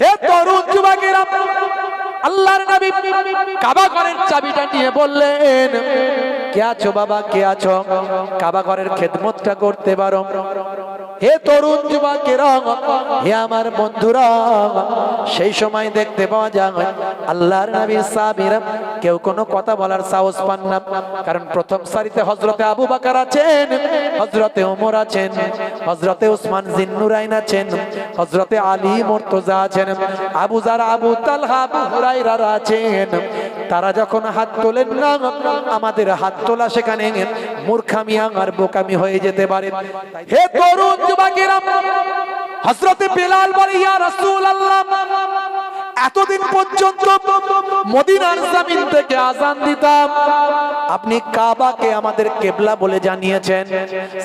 হে তরুণ যুবকেরা, আল্লাহর নবী কাবা চাবিটা নিয়ে বললেন, কে আছো বাবা, কে আছো? কাবা ঘরের খেদমতটা করতে পারো? হে তরুণ যুবকের, হে আমার বন্ধুরা, সেই সময় দেখতে পাওয়া যায়, আল্লাহর নবী সাহাবীরা কেউ কোনো কথা বলার সাহস পান না। কারণ প্রথম সারিতে হজরতে আবু বাকার আছেন হজরতে ওমর আছেন হজরতে উসমান জিন্নুরাইন আছেন হজরতে আলী মুর্তজা আছেন, Abu Zar Abu Talha, Abu Huraira আছেন। তারা যখন হাত তোলেন না, আমাদের হাত তোলা সেখানে মূর্খামি আর বোকামি হয়ে যেতে পারে। হে তরুণ যুবকেরা হজরতে বেলাল বলে, ইয়া রাসূল আল্লাহ এতদিন পর্যন্ত মদিনার জামিন থেকে আজান দিতাম। আপনি কাবাকে আমাদের কেবলা বলে জানিয়েছেন।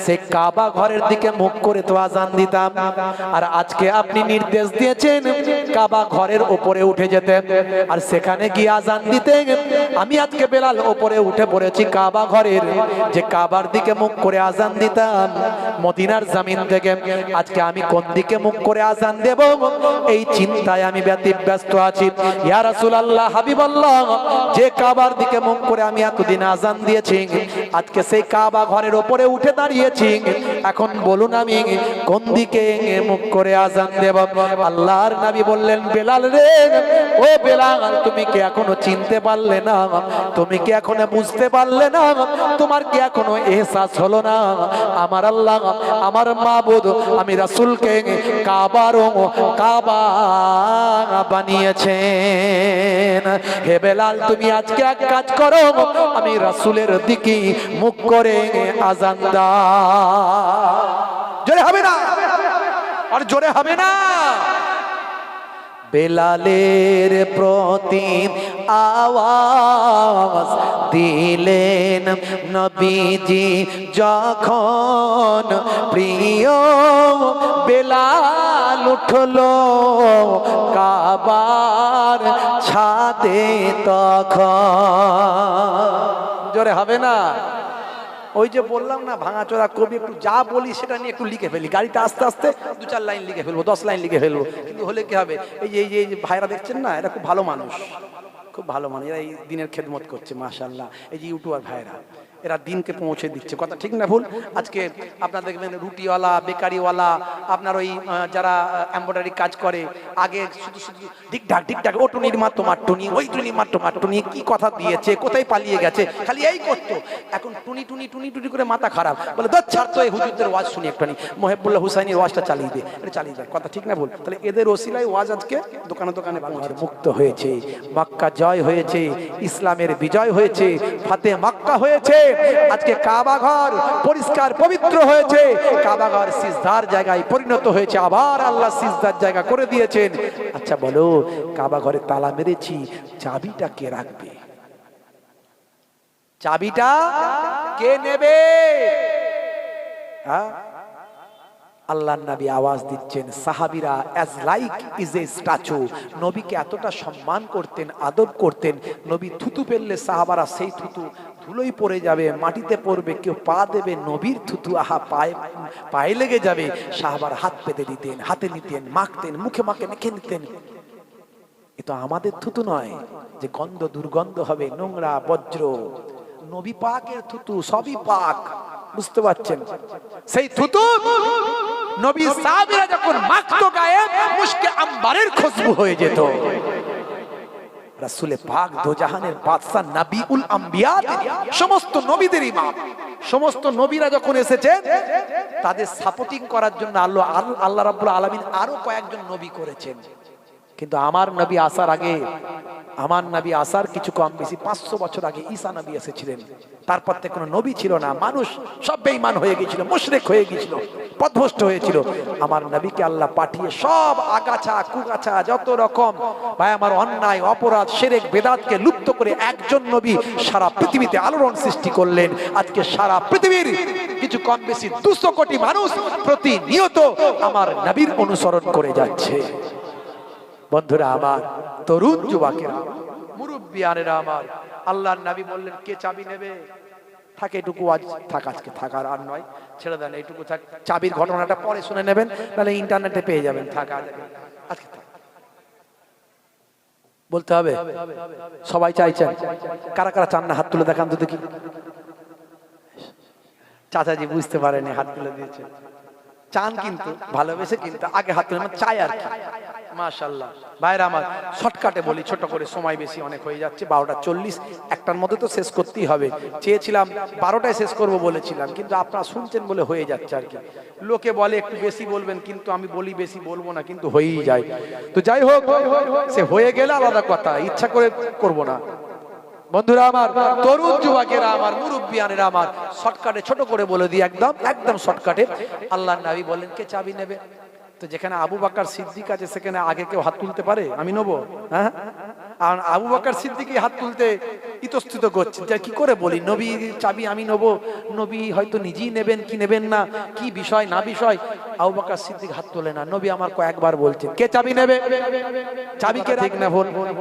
সে কাবা ঘরের দিকে মুখ করে তো আজান দিতাম। আর আজকে আপনি নির্দেশ দিয়েছেন কাবা ঘরের উপরে উঠে যেতে। আর সেখানে গিয়ে আজান দিতে। আমি আজকে বেলাল উপরে উঠে পড়েছি কাবা ঘরের। যে কাবার দিকে মুখ করে আজান দিতাম মদিনার জামিন থেকে। আজকে আমি কোন দিকে মুখ করে আজান দেব? এই চিন্তায় আমি ব্যতিব্যস্ত। আছি। ইয়া রাসূলুল্লাহ, হাবিবাল্লাহ, যে কাবার দিকে মুখ করে আমি এতদিন আজান দিয়েছি, আজকে সেই কাবা ঘরের উপরে উঠে দাঁড়িয়েছি। এখন বলুন আমি কোন দিকে মুখ করে আজান দেব? আল্লাহর নবী বললেন, বেলাল রে, ও বেলাল, তুমি কি এখনও চিনতে পারলে না? তুমি কি এখনও বুঝতে পারলে না? তোমার কি এখনও এহসাস হলো না? আমার আল্লাহ, আমার মাবুদ, আমি রাসূলকে কাবার কাবা বানিয়েছেন। হে বেলাল, তুমি আজকে এক কাজ করো। আমি রাসুলের দিকে মুখ করে আজান দাও। জোরে হবে না? আর জোরে হবে না? বেলালের প্রতি আওয়াজ দিলেন নবীজি, যখন প্রিয় বেলাল উঠল কাবার ছাদে তখন জোরে হবে না? ওই যে বললাম না, ভাঙাচোরা কবি একটু যা বলি সেটা নিয়ে একটু লিখে ফেলি। গাড়িতে আস্তে আস্তে দু চার লাইন লিখে ফেলব, দশ লাইন লিখে ফেলব। কিন্তু হলে কি হবে? এই যে, এই যে- ভাইরা দেখছেন না এটা খুব ভালো মানুষ। খুব ভালো মানুষ, এরা এই দিনের খেদমত করছে মাশাল্লাহ এই যে ইউটিউবার ভাইরা। এরা দিনকে পৌঁছে দিচ্ছে। কথা ঠিক না ভুল? আজকে আপনার দেখবেন রুটিওয়ালা, বেকারিওয়ালা, আপনার ওই যারা এম্ব্রয়ডারি কাজ করে, আগে শুধু শুধু ডিকঢাক ডিকঢাক ও টুনির মার তোমার টুনি ওই টুনি মার তোমার টুনি কি কথা দিয়েছে, কোথায় পালিয়ে গেছে? খালি এই করতো। এখন টুনি টুনি টুনি টুনি করে মাথা খারাপ। বলে দশ ছাড় তো এই হুজুরদের ওয়াজ শুনি একটুখানি। মোহেবুল্লাহ হুসাইনের ওয়াজটা চালিয়ে দে। এটা চালিয়ে দেয় কথা ঠিক না ভুল? তাহলে এদের ওসিলায় ওয়াজ আজকে দোকানে দোকানে বাংলার মুক্ত হয়েছে। মক্কা জয় হয়েছে। ইসলামের বিজয় হয়েছে। ফাতে মক্কা হয়েছে। আজকে কাবা ঘর পরিষ্কার, পবিত্র হয়েছে। কাবা ঘর সিজদার জায়গায় পরিণত হয়েছে। আবার আল্লাহ সিজদার জায়গা করে দিয়েছেন। আচ্ছা বলো, কাবা ঘরে তালা মেরেছি, চাবিটা কে রাখবে? চাবিটা কে নেবে? হ্যাঁ? আল্লাহর নবী আওয়াজ দিচ্ছেন, সাহাবিরা as like is a statue নবীকে এতটা সম্মান করতেন, আদর করতেন, নবী থুতু ফেললে সাহাবারা সেই থুতু ধুলোই পড়ে যাবে, মাটিতে পড়বে, কেউ পা দেবে, নবীর থুতু, আহা, পায়ে পায়ে লেগে যাবে। সাহাবার হাত পেতে দিতেন, হাতে নিতেন, মাখতেন, মুখে মাখে মেখে নিতেন। এ তো আমাদের থুতু নয় যে গন্ধ দুর্গন্ধ হবে, নোংরা, বজ্র। নবী পাকের থুতু সবই পাক, বুঝতে পারছেন? সেই থুতু নবী সাহাবীরা যখন মাখতো গায়ে, মুশকে আম্বারের খুশবু হয়ে যেত। রাসূলে পাক দোজাহানের বাদশা নবিউল আম্বিয়া সমস্ত নবীদের ইমাম। সমস্ত নবীরা যখন এসেছেন, তাদের সাপোর্টিং করার জন্য আল্লাহ আল্লাহ রাব্বুল আলামিন আরও কয়েকজন নবী করেছেন। কিন্তু আমার নবী আসার আগে, আমার নবী আসার কিছু কম বেশি পাঁচশো বছর আগে ঈসা নবী এসেছিলেন। তারপর থেকে কোনো নবী ছিল না, মানুষ সব বেঈমান হয়ে গিয়েছিল, মুশরেক হয়ে গিয়েছিল পথভ্রষ্ট হয়েছিল। আমার নবীকে আল্লাহ পাঠিয়ে সব আগাছা, কুগাছা, যত রকম, ভাই আমার অন্যায়, অপরাধ, সেরেক, বেদাতকে লুপ্ত করে একজন নবী সারা পৃথিবীতে আলোড়ন সৃষ্টি করলেন। আজকে সারা পৃথিবীর কিছু কম বেশি দুশো কোটি মানুষ প্রতিনিয়ত আমার নবীর অনুসরণ করে যাচ্ছে। বন্ধুরা আমার, তরুণ যুবকেরা, মুরব্বিয়ানেরা আমার, আল্লাহর নবী বললেন, কে চাবি নেবে? থাকে এটুকু আজ থাক, আজকে থাকার আর নয়, ছেড়ে দেন থাক। চাবির ঘটনাটা পরে শুনে নেবেন তাহলে ইন্টারনেটে পেয়ে যাবেন, থাকা আজকে। বলতে হবে, সবাই চাইছেন। কারা কারা চান না হাত তুলে দেখান তো দেখি। চাচাজি বুঝতে পারেনি হাত তুলে দিয়েছে। চান কিন্তু, ভালোবেসে কিন্তু, আগে হাত তুলে চাই আর মাশাল্লাহ ভাইরা আমার শর্টকাটে বলি, ছোট করে সময় বেশি অনেক হয়ে যাচ্ছে, বারোটা চল্লিশ, একটার মধ্যে তো শেষ করতেই হবে। চেয়েছিলাম বারোটায় শেষ করব বলেছিলাম, কিন্তু আপনারা শুনছেন বলে হয়ে যাচ্ছে আর কি। লোকে বলে একটু বেশি বলবেন, কিন্তু আমি বলি বেশি বলব না, কিন্তু হয়েই যায়। তো যাই হোক, সে হয়ে গেলে আলাদা কথা, ইচ্ছা করে করব না। বন্ধুরা আমার, তরুণ যুবকেরা আমার, মুরব্বিয়ানেরা আমার, শর্টকাটে ছোট করে বলে দিই একদম একদম শর্টকাটে। আল্লাহ নবী বলেন, কে চাবি নেবে? তো যেখানে আবু বাকার সিদ্দিক আছে, সেখানে আগে কেউ হাত তুলতে পারে? আমি নেব হ্যাঁ? আর আবু বাকার সিদ্দিকি হাত তুলতে ইতস্থিত করছে। যে কি করে বলি? নবী চাবি আমি নেব। নবী হয়তো নিজেই নেবেন কি নেবেন না, কি বিষয়, না বিষয়, আবু বাকার সিদ্দিক হাত তোলে না। নবী আমার কয়েকবার বলছেন, কে চাবি নেবে? চাবি কে ঠিক না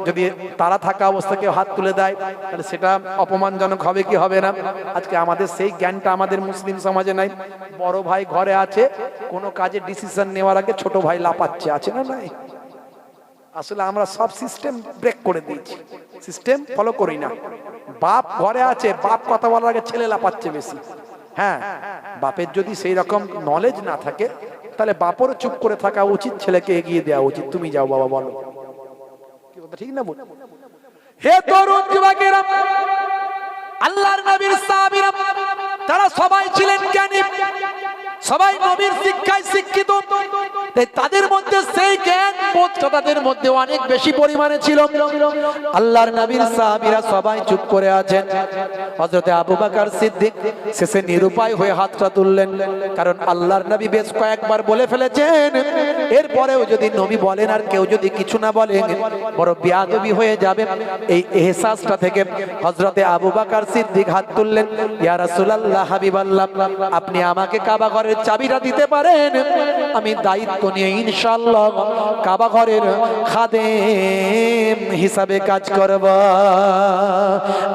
যদি তারা থাকা অবস্থা কেউ হাত তুলে দেয়, তাহলে সেটা অপমানজনক হবে কি হবে না? আজকে আমাদের সেই জ্ঞানটা আমাদের মুসলিম সমাজে নাই। বড় ভাই ঘরে আছে, কোনো কাজে ডিসিশন নেওয়ার আগে ছোট ভাই লাপাচ্ছে আছে না নাই? আসলে আমরা সব সিস্টেম ব্রেক করে দিয়েছি। সিস্টেম ফলো করি না। বাপ ঘরে আছে, বাপ কথা বলার আগে ছেলে লাপাচ্ছে বেশি। হ্যাঁ বাপের যদি সেই রকম নলেজ না থাকে, তাহলে বাপরও চুপ করে থাকা উচিত, ছেলেকে এগিয়ে দেওয়া উচিত। তুমি যাও বাবা, বলো। ঠিক না বল হে তরুণ যুবকেরা, আল্লাহর নবীর সাহাবীরা, তারা সবাই ছিলেন জ্ঞানী। সবাই নবীর শিক্ষায় শিক্ষিত। তাদের মধ্যে সেই জ্ঞান তাদের মধ্যে অনেক বেশি পরিমাণে ছিল। আল্লাহর নবীর সাহাবীরা সবাই চুপ করে আছেন। হযরতে আবু বকর সিদ্দিক শেষে নিরুপায় হয়ে হাতটা তুললেন। কারণ আল্লাহর নবী বেশ কয়েকবার বলে ফেলেছেন, এরপরেও যদি নবী বলেন আর কেউ যদি কিছু না বলেন বড় বেয়াদবি হয়ে যাবে। এই এহসাসটা থেকে হযরতে আবু বকর সিদ্দিক হাত তুললেন। ইয়া রাসূলুল্লাহ হাবিবাল্লাহ, আপনি আমাকে কাবা ঘরের চাবিটা দিতে পারেন? আমি দায়িত্ব নিয়ে ইনশাল্লাহ কাবা ঘরের খাদেম হিসাবে কাজ করব।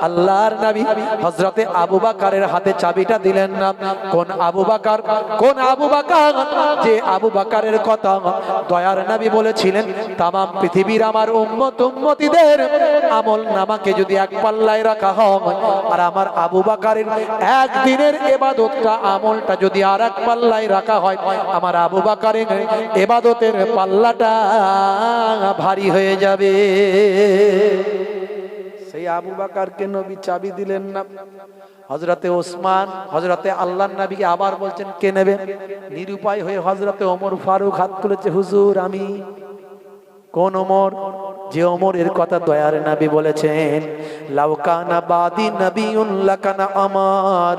আল্লাহর নবী হযরতে আবু বাকারের হাতে চাবিটা দিলেন না। কোন আবু বকর, কোন আবু বাকার? যে আবু বাকারের কথা দয়ার নবী বলেছিলেন তাম পৃথিবীর আমার উম্মত উম্মতিদের আমল নামাকে যদি এক পাল্লায় রাখা হয়, আর আমার আবু বাকারের একদিনের এবাদতটা, আমলটা যদি আর এক পাল্লায় রাখা হয়। আমার আবু বাকারের এবাদতের পাল্লাটা ভারী হয়ে যাবে। সেই আবু বাকারকে নবী চাবি দিলেন না। হজরতে ওসমান হজরতে আল্লাহ নবীকে আবার বলছেন, কে নেবেন নিরুপায় হয়ে হজরতে ওমর ফারুক হাত তুলেছে, হুজুর, আমি। কোন ওমর? যে ওমরের কথা দয়ার নবী বলেছেন লাউকানা বাদি নবিউন লাকানা আমার।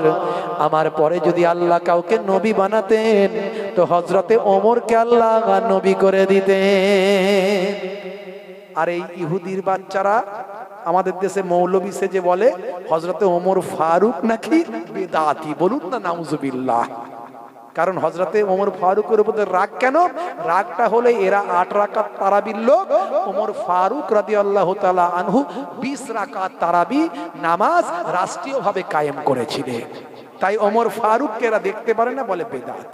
আমার পরে যদি আল্লাহ কাউকে নবী বানাতেন, তো হজরতে ওমরকে আল্লাহ নবী করে দিতেন। আর এই ইহুদির বাচ্চারা আমাদের দেশে মৌলবী যে বলে হজরতে ওমর ফারুক নাকি বেদাতি, বলুন না নাউজুবিল্লাহ। কারণ হজরতে ওমর ফারুকের উপর রাগ কেন? রাগটা হলে এরা আট রাকাত তারাবির লোক। ওমর ফারুক রাদি আল্লাহ তালা আনহু বিশ রাকাত তারাবি নামাজ রাষ্ট্রীয়ভাবে কায়েম করেছিলেন। তাই ওমর ফারুককে এরা দেখতে পারে না বলে বেদাত।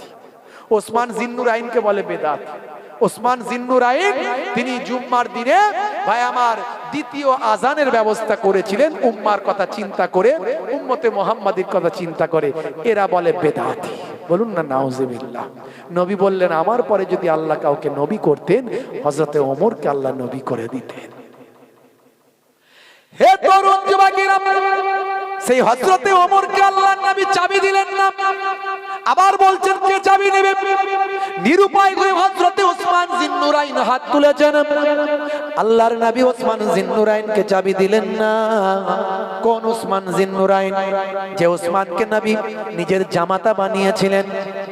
ওসমান জিন্নুর আইনকে বলে বেদাতি। ওসমান জিন্নুর আইন, তিনি জুম্মার দিনে ভাই আমার দ্বিতীয় আজানের ব্যবস্থা করেছিলেন, উম্মার কথা চিন্তা করে, উম্মতে মোহাম্মদের কথা চিন্তা করে, এরা বলে বেদাতি। বলুন না নবী বললেন, আমার পরে যদি আল্লাহ কাউকে নবী করতেন হজরতে আল্লাহ নবী করে দিতেন। সেই হজরতে ওমরকে আল্লাহ নবী চাবি দিলেন না। আবার বলছেন, কে চাবি নেবে? নিরুপায় হয়ে জিন্নুরাইন হাত তুলেছেন। আল্লাহর নবী ওসমান জিন্নুরাইনকে চাবি দিলেন না। কোন ওসমান জিন্নুরাইন যে ওসমানকে নবী নিজের জামাতা বানিয়েছিলেন,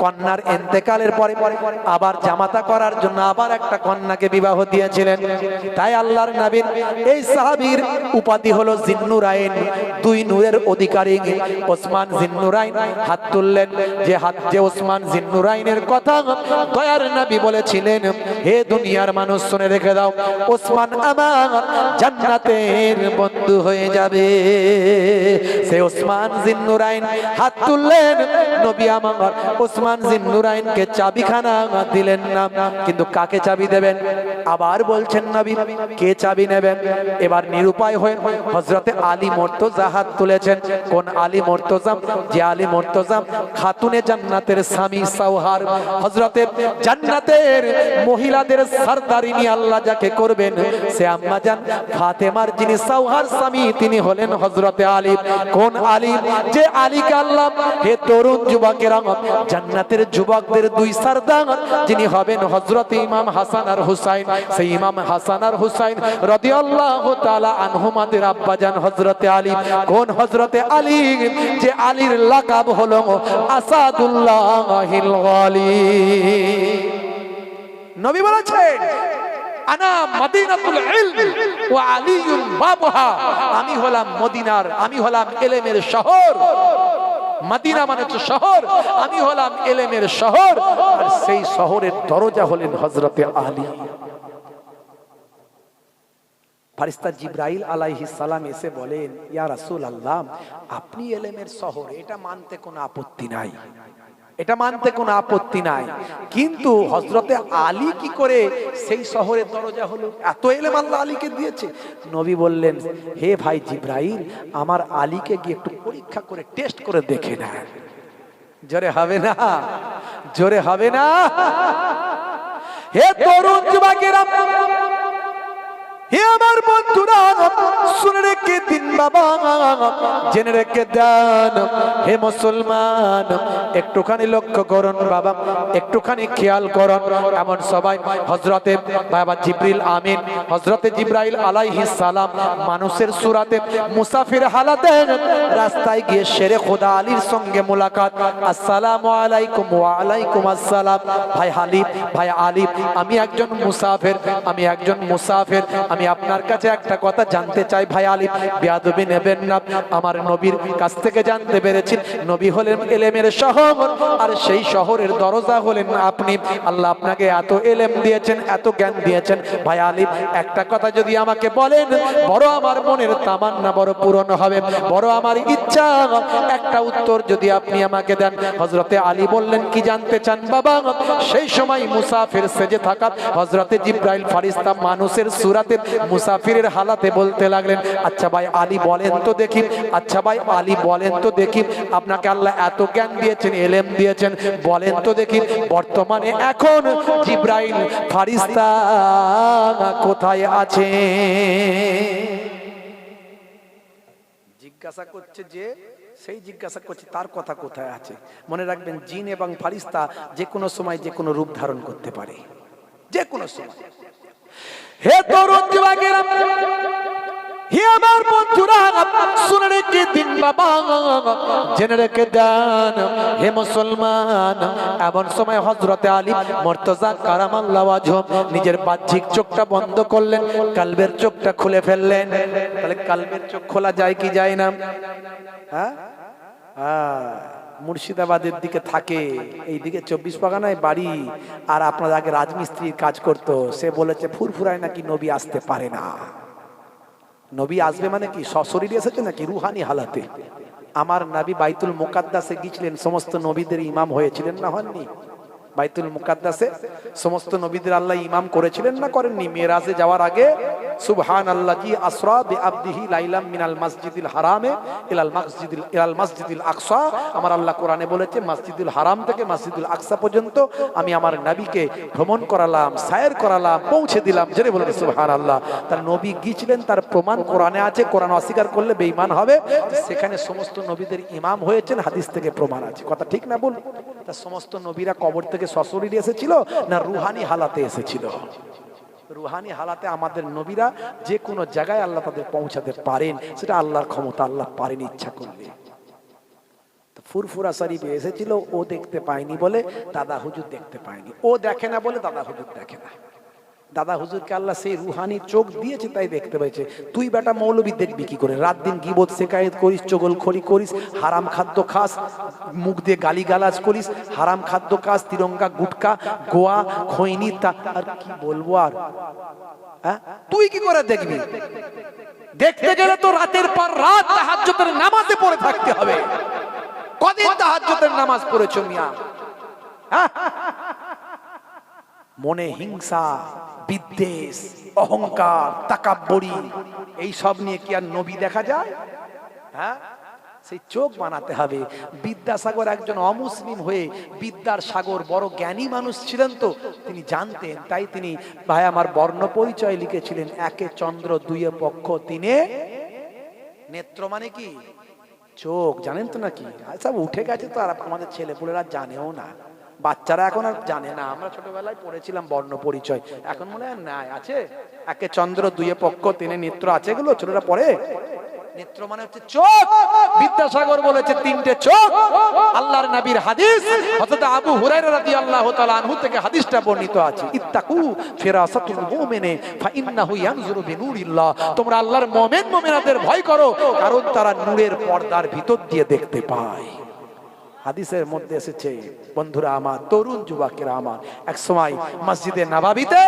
কন্যার এন্তেকালের পরে আবার জামাতা করার জন্য আবার একটা কন্যাকে বিবাহ দিয়েছিলেন। তাই আল্লাহর নবীর এই সাহাবীর উপাধি হলো জিন্নুরাইন দুই নূরের অধিকারী ওসমান জিন্নুরাইন হাত তুললেন। যে হাত যে ওসমান জিন্নুরাইনের কথা দয়ার নবী বলেছিলেন, হে দুনিয়ার মানুষ শুনে রেখে দাও। ওসমান আমার জান্নাতের বন্ধু হয়ে যাবে। সে ওসমান জিন্নুরাইন হাত তুললেন। নবী আমার ওসমান জিন্নুরাইনকে চাবিখানা দিলেন না। কিন্তু কাকে চাবি দেবেন? আবার বলছেন নবী, কে চাবি নেবেন? এবার নিরুপায় হয়ে হজরতে আলী মর্তজা হাত তুলেছেন। কোন আলী মর্তজাম যে আলী মর্তজাম খাতুনে জান্নাতের স্বামী সাউহার হজরতে জান্নাতের মহিলাদের সরদারিনী আল্লাহ যাকে করবেন, সে আম্মা জান ফাতেমার যিনি সাউহার স্বামী, তিনি হলেন হজরতে আলী। কোন আলী? যে আলীকে আল্লাহ, হে তরুণ যুবকেরা জান্নাতের যুবকদের দুই সরদার যিনি হবেন হজরত ইমাম হাসান আর হুসাইন। সেই ইমাম হাসান আর হুসাইন রাদিয়াল্লাহু তাআলা আনহুমাদের আব্বাজান হযরতে আলী। কোন হযরতে আলী? যে আলীর লাকাব হলো আসাদুল্লাহিল গালি। নবী বলেছেন আমি হলাম মদিনার, আমি হলাম এলেমের শহর। মদিনা মানে হচ্ছে শহর, আমি হলাম এলেমের শহর। আর সেই শহরের দরজা হলেন হযরতে আলী। আপনি এলেমের শহর, এটা মানতে কোনো আপত্তি নাই। এটা মানতে কোনো আপত্তি নাই। কিন্তু হজরতে আলী কি করে সেই শহরের দরজা হলো? এত এলেম আল্লাহ আলীকে দিয়েছে। নবী বললেন, হে ভাই জিব্রাইল, আমার আলীকে গিয়ে একটু পরীক্ষা করে, টেস্ট করে দেখে না। জোরে হবে না? জোরে হবে না? হে তরুণ যুবকেরা হে আমার বন্ধুরা, শুনে রেখে দিন বাবা, জেনে রেখে দেন, হে মুসলমান, একটুখানি লক্ষ্য করুন বাবা, একটুখানি খেয়াল করুন, এমন সবাই হজরতে বাবা জিব্রিল আমিন হজরতে জিব্রাইল আলাইহি সালাম, মানুষের সুরাতে মুসাফির হালাতে রাস্তায় গিয়ে শেরে খোদা আলীর সঙ্গে মোলাকাত, আসসালামু আলাইকুম ওয়া আলাইকুম আসসালাম। ভাই হালিম ভাই আলিম আমি একজন মুসাফির, আমি একজন মুসাফির, আমি আপনার কাছে একটা কথা জানতে চাই ভাই আলিম বিয়াদবি নেবেন না। আমার নবীর কাছ থেকে জানতে পেরেছি। নবী হলেন এলেমের শহর, আর সেই শহরের দরজা হলেন আপনি। আল্লাহ আপনাকে এত এলেম দিয়েছেন, এত জ্ঞান দিয়েছেন। ভাই আলিম একটা কথা যদি আমাকে বলেন, বড় আমার মনের তামান্না বড় পূরণ হবে। বড় আমার ইচ্ছা, একটা উত্তর যদি আপনি আমাকে দেন। হজরতে আলী বললেন, কি জানতে চান বাবা? সেই সময় মুসাফির সেজে থাকা হজরতে জিব্রাইল ফারিস্তা মানুষের সুরাতে মুসাফিরের হালাতে বলতে লাগলেন আচ্ছা ভাই, আলী বলেন তো দেখি আচ্ছা ভাই, আলী বলেন তো দেখি, আপনাকে আল্লাহ এত জ্ঞান দিয়েছেন, এলেম দিয়েছেন, বলেন তো দেখি, বর্তমানে এখন জিব্রাইল ফারিস্তা কোথায় আছে? জিজ্ঞাসা করছে যে, সেই জিজ্ঞাসা করছে, তার কথা কোথায় আছে? মনে রাখবেন, জিন এবং ফারিস্তা যে কোনো সময় যে কোনো রূপ ধারণ করতে পারে। যে কোনো সময়। হে তরুণ যুবকেরা হে আমার বন্ধুরা, শুনে রেখে দিন বাবা, জেনে রেখে দেন, হে মুসলমান, এমন সময় হজরতে আলী মর্তজা কারামাল্লাহ আজম নিজের বাহ্যিক চোখটা বন্ধ করলেন, কালবের চোখটা খুলে ফেললেন। তাহলে কালবের চোখ খোলা যায় কি যায় না? হ্যাঁ? হ্যাঁ। মুর্শিদাবাদের দিকে থাকে। এই দিকে চব্বিশ পরগনায় বাড়ি। আর আপনার আগে রাজমিস্ত্রির কাজ করতো। সে বলেছে, ফুরফুরায় নাকি নবী আসতে পারে না। নবী আসবে মানে কি, সশরীরে এসেছে নাকি রুহানি হালাতে? আমার নাবি বাইতুল মুকাদ্দাসে গিয়েছিলেন, সমস্ত নবীদের ইমাম হয়েছিলেন না হননি? বাইতুল মুকাদ্দাসে সমস্ত নবীদের আল্লাহ ইমাম করেছিলেন না করেননি? মেরাজে যাওয়ার আগে সুবহান আল্লাহ লাইলাম হারামে আমার আল্লাহ বলেছে হারাম থেকে আকসা পর্যন্ত আমি আমার নবীকে ভ্রমণ করালাম, সায়ের করালাম, পৌঁছে দিলাম। জেনে বলেন সুবহান আল্লাহ তার নবী গিয়েছিলেন তার প্রমাণ কোরআনে আছে, কোরআন অস্বীকার করলে বেঈমান হবে। সেখানে সমস্ত নবীদের ইমাম হয়েছেন, হাদিস থেকে প্রমাণ আছে। কথা ঠিক না বল সমস্ত নবীরা কবর থেকে সশরীরে এসেছিল না রুহানি হালাতে এসেছিল? রুহানি হালাতে আমাদের নবীরা যে কোনো জায়গায় আল্লাহ তাদের পৌঁছাতে পারেন, সেটা আল্লাহর ক্ষমতা, আল্লাহ পারেন ইচ্ছা করলে। ফুরফুরা শরীফে এসেছিল, ও দেখতে পায়নি বলে দাদা হুজুর দেখতে পায়নি। ও দেখে না বলে দাদা হুজুর দেখে না। দাদা হুজুরকে আল্লাহ সেই রুহানি চোখ দিয়েছে, তাই দেখতে পেয়েছে। তুই বেটা মৌলবী দেখবি কি করে? রাত দিন গিবোধ শেখায়ত করিস, চগল খড়ি করিস, হারাম খাদ্য খাস, মুখ দিয়ে গালি গালাজ করিস, হারাম খাদ্য খাস, তিরঙ্গা, গুটকা, গোয়া, খৈনি, তা, আর কি বলব আর? হ্যাঁ? তুই কি করে দেখবি? দেখতে গেলে তো রাতের পর রাত তাহাজ্জুদের নামাজে পড়ে থাকতে হবে। কদিন তাহাজ্জুদের নামাজ পড়েছো মিয়া? হ্যাঁ? মনে হিংসা, বিদ্বেষ, অহংকার, তাকাব্বরি এই সব নিয়ে কি আর নবী দেখা যায়? হ্যাঁ? সেই চোখ বানাতে হবে। বিদ্যাসাগর একজন অমুসলিম হয়ে বিদ্যার সাগর, বড় জ্ঞানী মানুষ ছিলেন তো, তিনি জানতেন। তাই তিনি, ভাই, আমার বর্ণ পরিচয় লিখেছিলেন। একে চন্দ্র দুইয়ে পক্ষ, তিনে নেত্র মানে কি? চোখ। জানেন তো নাকি? সব উঠে গেছে তো আর আমাদের ছেলেপুলেরা জানেও না। বাচ্চারা এখন আর জানে না। আমরা ছোটবেলায় পড়েছিলাম বর্ণ পরিচয়। এখন মনে হয় নাই, আছে? একে চন্দ্র দুইয়ে পক্ষ, তিনে নেত্র, আছে এগুলো? ছোটরা পড়ে? নেত্র মানে হচ্ছে চোখ। বিদ্যাসাগর বলেছে তিনটে চোখ। আল্লাহর হাদিস, হযরত আবু হুরায়রা রাদিয়াল্লাহু তাআলা আনহু থেকে হাদিসটা বর্ণিত আছে। ইত্তাকু ফিরাসাতুল মুমিনে ফাইন্নাহু ইয়ানজুরু বিনুরিল্লাহ। তোমরা আল্লাহর মুমিন মুমিনাদের ভয় করো, কারণ তারা নূরের পর্দার ভিতর দিয়ে দেখতে পায়। হাদিসের মধ্যে এসেছে, বন্ধুরা আমার, তরুণ যুবকেরা আমার, এক সময় মসজিদে নবাবিতে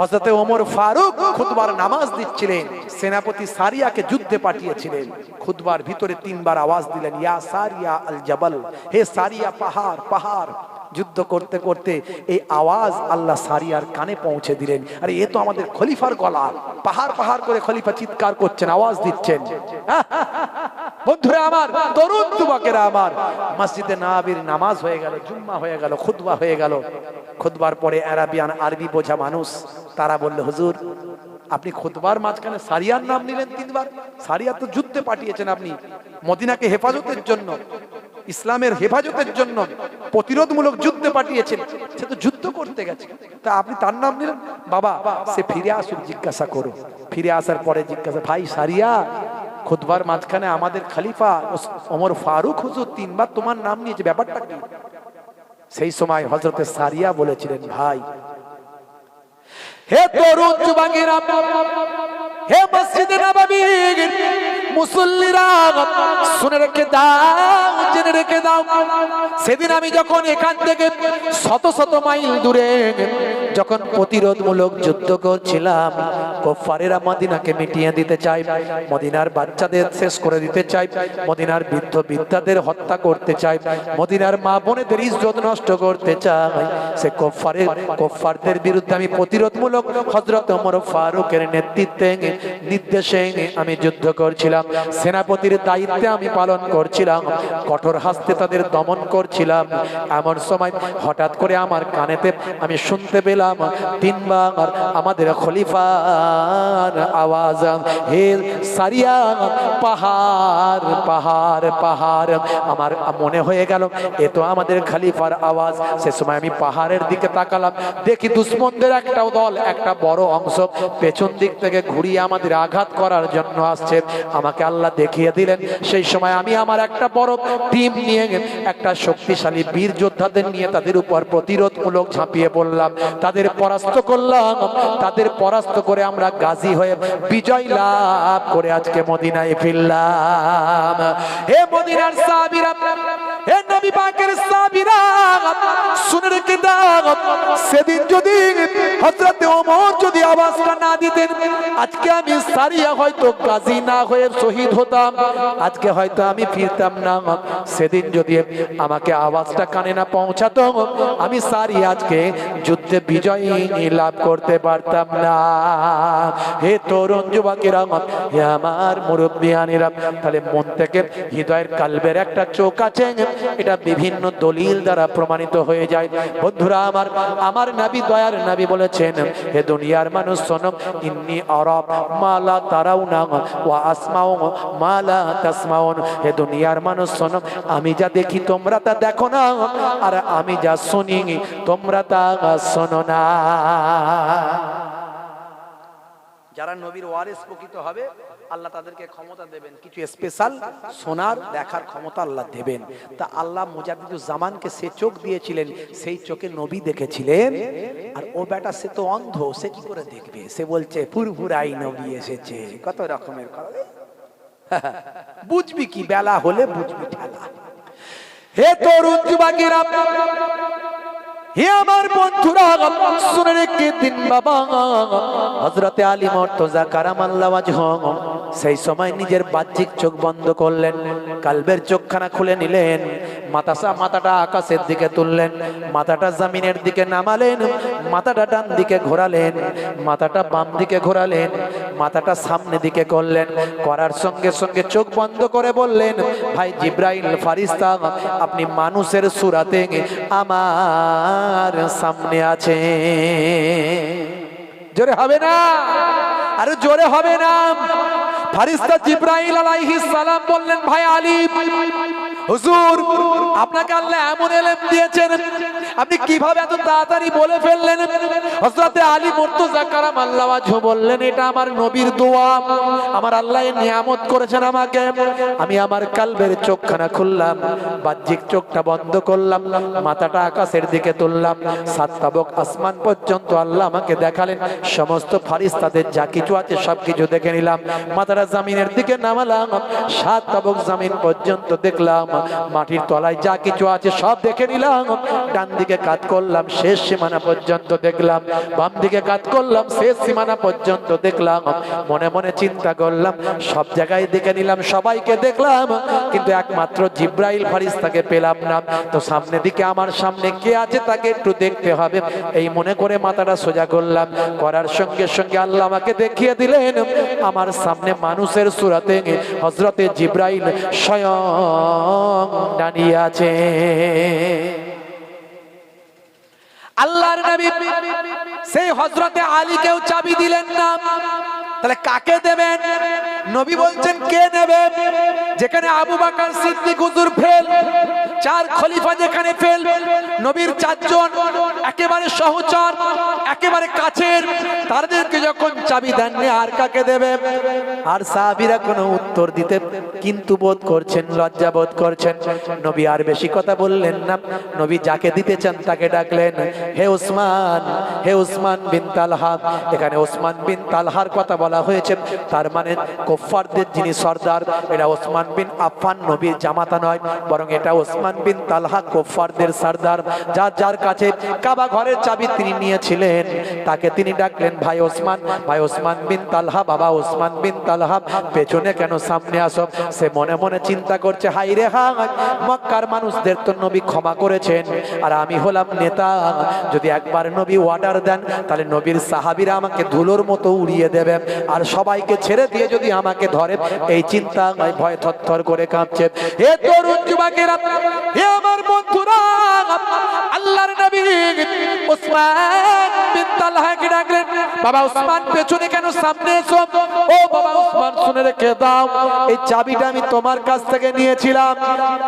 হজরতে ওমর ফারুক খুদবার নামাজ দিচ্ছিলেন, সেনাপতি সারিয়াকে যুদ্ধে পাঠিয়েছিলেন। খুদবার ভিতরে তিনবার আওয়াজ দিলেন, ইয়া সারিয়া আল জাবাল হে সারিয়া পাহাড় পাহাড়। যুদ্ধ করতে করতে এই আওয়াজ আল্লাহ সারিয়ার কানে পৌঁছে দিলেন। আরে, এ তো আমাদের খলিফার গলা। পাহাড় পাহাড় করে খলিফা চিৎকার করছেন, আওয়াজ দিচ্ছেন। বন্ধুরা আমার, তরুণ যুবকেরা আমার, মসজিদে নাবির নামাজ হয়ে গেল, জুম্মা হয়ে গেল, খুতবা হয়ে গেল। খুতবার পরে আরাবিয়ান আরবি বোঝা মানুষ, তারা বললে, হুজুর, আপনি খুতবার মাঝখানে সারিয়ার নাম নিলেন তিনবার। সারিয়া তো যুদ্ধে পাঠিয়েছেন আপনি, মদিনাকে হেফাজতের জন্য। ইসলামের হেফাজতের জন্য প্রতিরোধমূলক যুদ্ধে পাঠিয়েছেন, সে তো যুদ্ধ করতে গেছে। তা আপনি তার নাম নিলেন? বাবা, সে ফিরে আসুক, জিজ্ঞাসা করো ফিরে আসার পরে জিজ্ঞাসা, ভাই, সারিয়া, খুতবার মাঝখানে আমাদের খালিফা অমর ফারুক হুজুর তিনবার তোমার নাম নিয়েছে, ব্যাপারটা কি? সেই সময় হজরতে সারিয়া বলেছিলেন, ভাই, হে তরুণ যুবকেরা হে মসজিদে নববী, মুসল্লিরা শুনে রেখে দাও, জেনে রেখে দাও। সেদিন আমি যখন এখান থেকে শত শত মাইল দূরে যখন প্রতিরোধমূলক যুদ্ধ করছিলাম কোফারেরা মদিনাকে মিটিয়ে দিতে চাই মদিনার বাচ্চাদের শেষ করে দিতে চাই মদিনার বৃদ্ধ বিদ্যাদের হত্যা করতে চাই মদিনার মা বোনেদের ইজ্জত নষ্ট করতে চাই সে কোফারের কোফারদের বিরুদ্ধে আমি প্রতিরোধমূলক হজরত ওমর ফারুকের নেতৃত্বে নির্দেশে আমি যুদ্ধ করছিলাম। সেনাপতির দায়িত্বে আমি পালন করছিলাম। কঠোর হাস্তে তাদের দমন করছিলাম। এমন সময় হঠাৎ করে আমার কানেতে আমি শুনতে পেলাম তিনবার আমাদের খলিফার আওয়াজ, হে সারিয়া, পাহাড় পাহাড় পাহাড়। আমার মনে হয়ে গেল, এ তো আমাদের খলিফার আওয়াজ। সে সময় আমি পাহাড়ের দিকে তাকালাম। দেখি দুশ্মনদের একটা দল, একটা বড় অংশ পেছন দিক থেকে ঘুরিয়ে আমাদের আঘাত করার জন্য আসছে আমাকে আল্লাহ দেখিয়ে দিলেন। সেই সময় আমি আমার একটা বড় টিম নিয়ে একটা শক্তিশালী বীর যোদ্ধাদের নিয়ে তাদের উপর প্রতিরোধমূলক ঝাঁপিয়ে পড়লাম। তাদের পরাস্ত করলাম। তাদের পরাস্ত করে আমরা গাজী হয়ে বিজয় লাভ করে আজকে মদিনায় ফিরলাম। হে মদিনার সাবিরা হে নবী পাকের সাবিরা শুনে রেখে দাও সেদিন যদি হযরত ওমর যদি আওয়াজটা না দিতেন, আজকে আমি সারিয়া হয়তো গাজী না হয়ে শহীদ হতাম। আজকে হয়তো আমি ফিরতাম না। সেদিন যদি আমাকে আওয়াজটা কানে না পৌঁছাতো, আমি সারি আজকে যুদ্ধে বিজয় লাভ করতে পারতাম না। হে তরুণ যুবকেরা, হে আমার মুরব্বিয়ানিরা তাহলে মন থেকে হৃদয়ের কালবের একটা চোখ আছে। এটা বিভিন্ন দলিল দ্বারা প্রমাণিত হয়ে যায়। বন্ধুরা, আমার আমার নাবি দয়ার নাবি বলেছেন, হে দুনিয়ার মানুষ শোনো, ইন্নি আরব মালা তারাও না ও আসমাও মালা তাসমাউন হে দুনিয়ার মানুষ, শোনো, আমি যা দেখি তোমরা তা দেখো না, আর আমি যা শুনি তোমরা তা শোনো না। যারা নবী নবীর ওয়ারেস প্রকৃত হবে, আল্লাহ তাদেরকে ক্ষমতা দেবেন। কিছু স্পেশাল সোনার দেখার ক্ষমতা আল্লাহ দেবেন। তা আল্লাহ মুজাদ্দিদুর জামানকে সে চোখ দিয়েছিলেন, সেই চোখে নবী দেখেছিলেন, আর ও বেটা সে তো অন্ধ, সে কি করে দেখবে? সে বলছে ফুরফুরাই নবী এসেছে। কত রকমের বুঝবি কি, বেলা হলে বুঝবি ঠেলা হে তরুণ যুবকেরা হে আমার বন্ধুরা শুনে রেখে দিন বাবা। হজরতে আলী মর্তজা কারামাল্লা ওয়াজহ। সেই সময় নিজের বাহ্যিক চোখ বন্ধ করলেন, কালবের চোখখানা খুলে নিলেন মাথাসা মাথাটা আকাশের দিকে তুললেন, মাথাটা জমিনের দিকে নামালেন, মাথাটা ডান দিকে ঘোরালেন, মাথাটা বাম দিকে ঘোরালেন, মাথাটা সামনে দিকে করলেন, করার সঙ্গে সঙ্গে চোখ বন্ধ করে বললেন, ভাই জিব্রাইল ফারিস্তা, আপনি মানুষের সুরাতে আমার সামনে আছে জোরে হবে না? আরে জোরে হবে না? ফারিস্তা জিব্রাইল আলাইহিস সালাম বললেন ভাই আলী হুজুর, আপনাকে আল্লাহ এমন এলেম দিয়েছেন। আপনি কীভাবে এত তাড়াতাড়ি বলে ফেললেন? হযরতে আলী মুর্তজা কারাম আল্লাহ বললেন, এটা আমার নবীর দোয়া। আমার আল্লাহ নিয়ামত করেছেন আমাকে। আমি আমার কালবের চোখখানা খুললাম, বাহ্যিক চোখটা বন্ধ করলাম, মাথাটা আকাশের দিকে তুললাম। সাত তাবক আসমান পর্যন্ত আল্লাহ আমাকে দেখালেন। সমস্ত ফারিস্তাদের যা কিছু আছে সব কিছু দেখে নিলাম। মাথাটা জামিনের দিকে নামালাম। সাত তাবক জামিন পর্যন্ত দেখলাম। মাটির তলায় যা কিছু আছে সব দেখে নিলাম। ডান দিকে কাজ করলাম, শেষ সীমানা পর্যন্ত দেখলাম। বাম দিকে কাজ করলাম, শেষ সীমানা পর্যন্ত দেখলাম। মনে মনে চিন্তা করলাম, সব জায়গায় দেখে নিলাম, সবাইকে দেখলাম। কিন্তু একমাত্র জিব্রাইল ফারিস্তাকে পেলাম না। তো সামনে দিকে আমার সামনে কে আছে তাকে একটু দেখতে হবে। এই মনে করে মাথাটা সোজা করলাম। করার সঙ্গে সঙ্গে আল্লাহ আমাকে দেখিয়ে দিলেন, আমার সামনে মানুষের সুরাতে হজরতে জিব্রাইল স্বয়ং দাঁড়িয়ে আছে। আল্লাহর নবী সেই হজরতে আলীকেও চাবি দিলেন না। তাহলে কাকে দেবেন? নবী বলছেন, কে নেবে যেখানে আবু বাকার সিদ্দিক হুজুর ফেল, চার খলিফা যেখানে ফেল, নবীর চারজন একেবারে সহচর, একেবারে কাছের, তাদেরকে যখন চাবি দেননি, আর কাকে দেবে? আর সাহাবীরা কোনো উত্তর দিতে কিন্তু বোধ করছেন, লজ্জা বোধ করছেন। নবী আর বেশি কথা বললেন না। নবী যাকে দিতে চান, তাকে ডাকলেন, হে ওসমান হে ওসমান বিন তালহা। এখানে ওসমান বিন তালহার কথা বলা হয়েছে, তার মানে কোফারদের যিনি সর্দার এটা ওসমান বিন আফফান নবীর জামাতা নয়, বরং এটা ওসমান বিন তালহা কোফারদের সর্দার, যার যার কাছে কাবা ঘরের চাবি তিনি নিয়েছিলেন, তাকে তিনি ডাকলেন, ভাই ওসমান ভাই ওসমান বিন তালহা, বাবা ওসমান বিন তালহা, পেছনে কেন সামনে আসো? সে মনে মনে চিন্তা করছে হাই রে হাই মক্কার মানুষদের তো নবী ক্ষমা করেছেন, আর আমি হলাম নেতা, যদি একবার নবী অর্ডার দেন, তাহলে নবীর সাহাবিরা আমাকে ধুলোর মতো উড়িয়ে দেবে। আর সবাইকে ছেড়ে দিয়ে যদি আমাকে ধরে, এই চিন্তা ভয় থরথর করে কাঁপছে হে তরুণ যুবকেরা, হে আমার বন্ধুরা, আল্লাহর নবী ওসমান বিন তালহাকে ডাকলেন, বাবা ওসমান পেছনে কেন সামনে এসো? ও বাবা ওসমান শুনে রেখে দাও, এই চাবিটা আমি তোমার কাছ থেকে নিয়েছিলাম।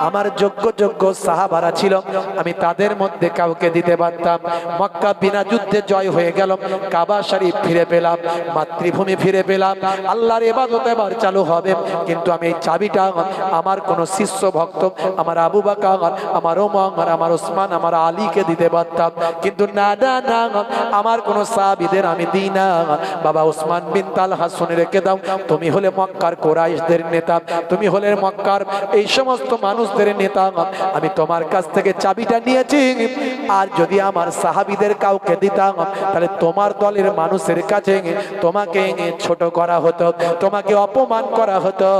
আমার যোগ্য যোগ্য সাহাবারা ছিল, আমি তাদের মধ্যে কাউকে দিতে পারতাম। মক্কা বিনা যুদ্ধে জয় হয়ে গেল, কাবা শরীফ ফিরে পেলাম, মাতৃভূমি ফিরে পেলাম। আল্লাহর এবাদত এবার চালু হবে। কিন্তু আমি এই চাবিটা আমার কোন শিষ্য ভক্ত, আমার আবু বাকার, আমার ওমর, আমার ওসমান, আমার আলীকে দিতে পারতাম। কিন্তু না না না, আমার কোন সাহাবিদের আমি দিই না। বাবা ওসমান বিন তালহা শুনে রেখে দাও, তুমি হলে মক্কার কোরাইশদের নেতা, তুমি হলে মক্কার এই সমস্ত মানুষদের নেতা। আমি তোমার কাছ থেকে চাবিটা নিয়েছি। আর যদি আমার সাহাবিদের কাউকে দিতাম, তাহলে তোমার দলের মানুষের কাছে তোমাকে ছোট করা হতো, তোমাকে অপমান করা হতো।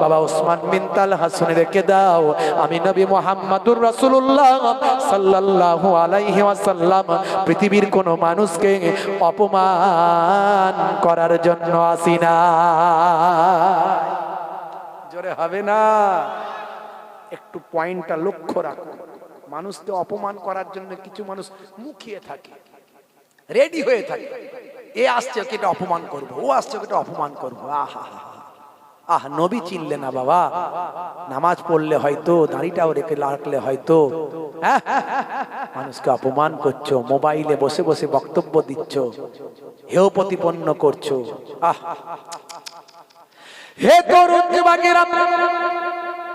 বাবা ওসমান বিন তালহা শুনে রেখে দাও। আমি নবী মোহাম্মদুর রাসূলুল্লাহ সাল্লাল্লাহু আলাইহি ওয়াসাল্লাম, পৃথিবীর কোন মানুষকে অপমান করার জন্য আসি না। জোরে হবে না? একটু পয়েন্টটা লক্ষ্য রাখো। মানুষকে অপমান করার জন্য কিছু মানুষ মুখিয়ে থাকে। রেডি হয়ে থাকে। এ আসছে ওকে এটা অপমান করব, ও আসছে ওকে এটা অপমান করব। আহা আহ, নবী চিনলে না বাবা। নামাজ পড়লে হয়তো, দাড়িটাও রেখে রাখলে হয়তো। হ্যাঁ? মানুষকে অপমান করছ, মোবাইলে বসে বসে বক্তব্য দিচ্ছ হেও প্রতিপন্ন করছ। আহ, হে তরুণ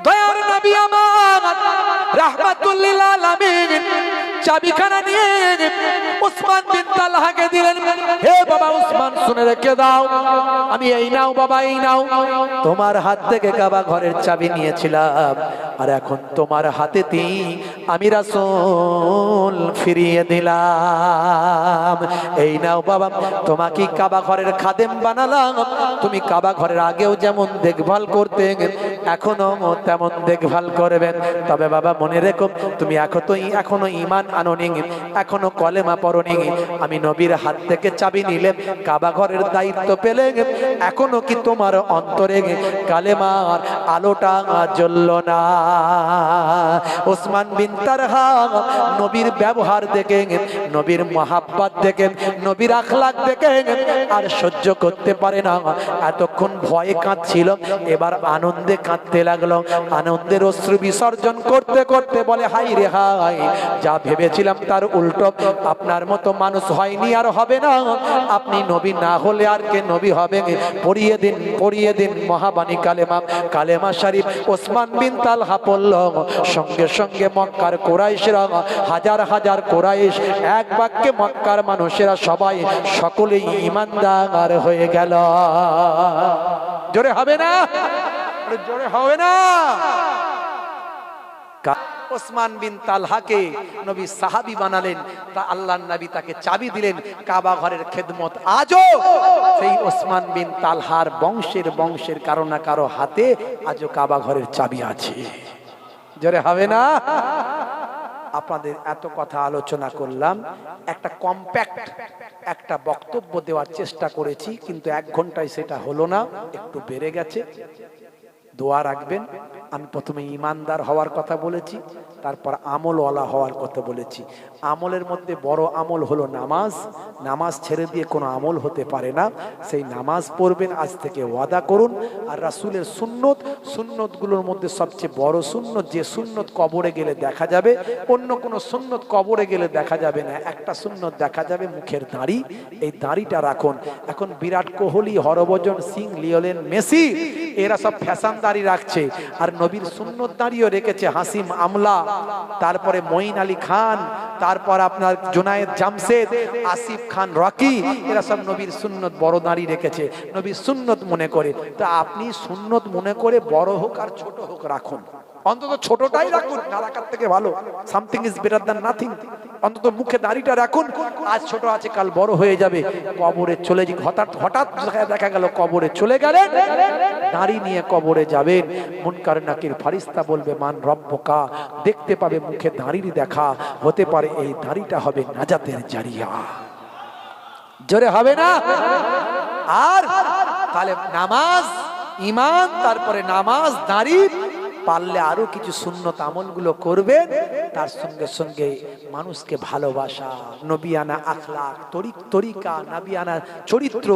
দয়ার নবী আমার রাহমাতুল লিল আলামিন, চাবিখানা নিয়ে উসমান বিন তালহাকে দিলেন। হে বাবা উসমান, শুনে রেখে দাও, আমি এই নাও বাবা, এই নাও। তোমার হাত থেকে কাবা ঘরের চাবি নিয়েছিলাম, আর এখন তোমার হাতে হাতেতেই আমি রাসূল ফিরিয়ে দিলাম। এই নাও বাবা, তোমাকে কাবা ঘরের খাদেম বানালাম। তুমি কাবা ঘরের আগেও যেমন দেখভাল করতে এখনও তেমন দেখভাল করবেন। তবে বাবা, মনে রেখো, তুমি এখন এখনও ইমান আনোনি, এখনও কলেমা পড়নি। আমি নবীর হাত থেকে চাবি নিলে কাবা ঘরের দায়িত্ব পেলে এখনও কি তোমার অন্তরে কালেমার আলোটা জ্বলল না? ওসমান বিন তারহা নবীর ব্যবহার দেখে নবীর মহাব্বাত দেখে নবীর আখলাক দেখে আর সহ্য করতে পারে না। এতক্ষণ ভয়ে কাঁদছিল, এবার আনন্দে কাঁদতে লাগল। আনন্দের অশ্রু বিসর্জন করতে করতে বলে, হাই রে হাই, যা ভেবেছিলাম তার উল্টো, আপনার মতো মানুষ হয়নি আর হবে না। আপনি নবী না হলে আর কে নবী হবে? পড়িয়ে দিন পড়িয়ে দিন, মহাবাণী কালেমা। কালেমা শরীফ ওসমান বিন তালহা পড়ল। সঙ্গে সঙ্গে মক্কার কোরাইশরা, হাজার হাজার কোরাইশ এক বাক্যে মক্কার মানুষেরা সবাই সকলেই ইমানদার হয়ে গেল। জোরে হবে না? জোরে হবে না? ওসমান বিন তালহাকে নবী সাহাবি বানালেন, তা আল্লাহ নবী তাকে চাবি দিলেন, কাবা ঘরের খেদমত আজও সেই ওসমান বিন তালহার বংশের বংশের কারও না কারও হাতে আজও কাবা ঘরের চাবি আছে। জোরে হবে না? আপনাদের এত কথা আলোচনা করলাম। একটা কম্প্যাক্ট একটা বক্তব্য দেওয়ার চেষ্টা করেছি, কিন্তু এক ঘন্টায় সেটা হলো না, একটু বেড়ে গেছে। দোয়া রাখবেন। আমি প্রথমে ইমানদার হওয়ার কথা বলেছি। তারপর আমলওয়ালা হওয়ার কথা বলেছি। আমলের মধ্যে বড় আমল হলো নামাজ। নামাজ ছেড়ে দিয়ে কোনো আমল হতে পারে না। সেই নামাজ পড়বেন, আজ থেকে ওয়াদা করুন। আর রাসুলের সুন্নত, সুন্নতগুলোর মধ্যে সবচেয়ে বড় সুন্নত যে সুন্নত কবরে গেলে দেখা যাবে, অন্য কোনো সুন্নত কবরে গেলে দেখা যাবে না। একটা সুন্নত দেখা যাবে মুখের দাঁড়ি। এই দাঁড়িটা রাখুন। এখন বিরাট কোহলি, হরভজন সিং লিওলেন মেসি, এরা সব ফ্যাশন দাড়ি রাখছে। আর নবীর সুন্নত দাড়িও রেখেছে হাসিম আমলা। তারপরে মঈন আলী খান, তারপর আপনার জোনায়েদ জামশেদ, আসিফ খান রকি, এরা সব নবীর সুন্নত বড় দাড়ি রেখেছে। নবীর সুন্নত মনে করে। তা আপনি সুন্নত মনে করে বড় হোক আর ছোট হোক রাখুন। অন্তত ছোটটাই রাখুন। না রাখার থেকে ভালো। Something is better than nothing অন্তত মুখে দাড়িটা রাখুন। আজ ছোট আছে, কাল বড় হয়ে যাবে। কবরে চলে হঠাৎ হঠাৎ দেখা- গেল, কবরে চলে গেলেন। দাড়ি নিয়ে কবরে যাবেন। মুনকার নাকির ফারিস্তা বলবে, মান রব্বকা। দেখতে পাবে মুখে দাড়ির দেখা। হতে পারে এই দাড়িটা হবে নাজাতের জারিয়া। জোরে হবে না? আর তাহলে নামাজ ইমান তারপরে নামাজ, দাঁড়ি। পারলে আরও কিছু সুন্নত আমলগুলো করবেন তার সঙ্গে সঙ্গে মানুষকে ভালোবাসা, নবিয়ানা আখলাক তরিক তরিকা, নাবিয়ানা চরিত্র,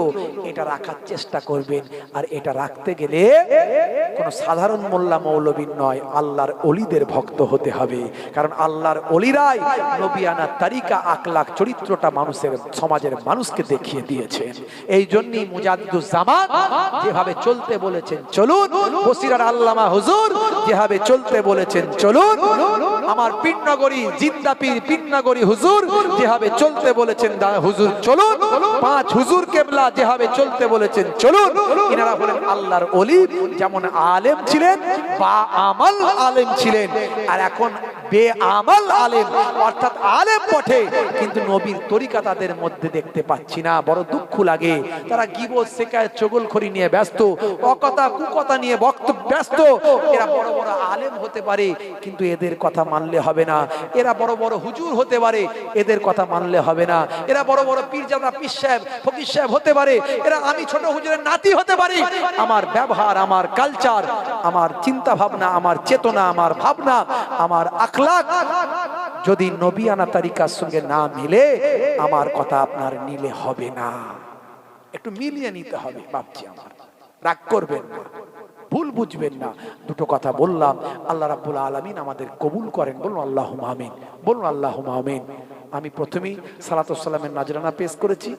এটা রাখার চেষ্টা করবেন। আর এটা রাখতে গেলে কোনো সাধারণ মোল্লা মৌলবীর নয়, আল্লাহর অলিদের ভক্ত হতে হবে। কারণ আল্লাহর অলিরাই নবিয়ানা তারিকা, আখলাক, চরিত্রটা মানুষের, সমাজের মানুষকে দেখিয়ে দিয়েছেন। এই জন্যই মুজাদ্দুজ্জামান যেভাবে চলতে বলেছেন, চলুন বসিরার আল্লামা হুজুর যেভাবে চলতে বলেছেন, চলুন। আমার পিন্নগরী জিন্দাপির পিন্নগরী হুজুর যেভাবে চলতে বলেছেন হুজুর, চলুন। পাঁচ হুজুর কেবলা যেভাবে চলতে বলেছেন, চলুন। ইনারা হলেন আল্লাহর অলি যেমন আলেম ছিলেন বা আমাল আলেম ছিলেন। আর এখন বে আলেম, অর্থাৎ আলেম কিন্তু নবীর তরিকা তাদের মধ্যে দেখতে পাচ্ছি না, বড় দুঃখ লাগে। তারা শেখায় নিয়ে ব্যস্ত, অকথা কুকথা নিয়ে বক্তব্য ব্যস্ত। এরা বড় বড় আলেম হতে পারে, কিন্তু এদের কথা মানলে হবে না। এরা বড় বড় হুজুর হতে পারে, এদের কথা মানলে হবে না। এরা বড় বড় পীরজাদা পীর সাহেব, ফকির সাহেব হতে পারে, এরা আমি ছোট হুজুরের নাতি হতে পারি। আমার ব্যবহার, আমার কালচার আমার চিন্তা ভাবনা আমার চেতনা, আমার ভাবনা, আমার আখলাক। যদি নবিয়ানা তারিকার সঙ্গে না মিলে, আমার কথা আপনার নিলে হবে না। একটু মিলিয়ে নিতে হবে, ভাবছি আমার। রাগ করবেন না, ভুল বুঝবেন না। দুটো কথা বললাম, আল্লাহ রাব্বুল আলামিন আমাদের কবুল করেন। বলুন আল্লাহ আমিন। বলুন আল্লাহ আমিন। আমি প্রথমেই সালাতামের নাজরানা পেশ করেছি।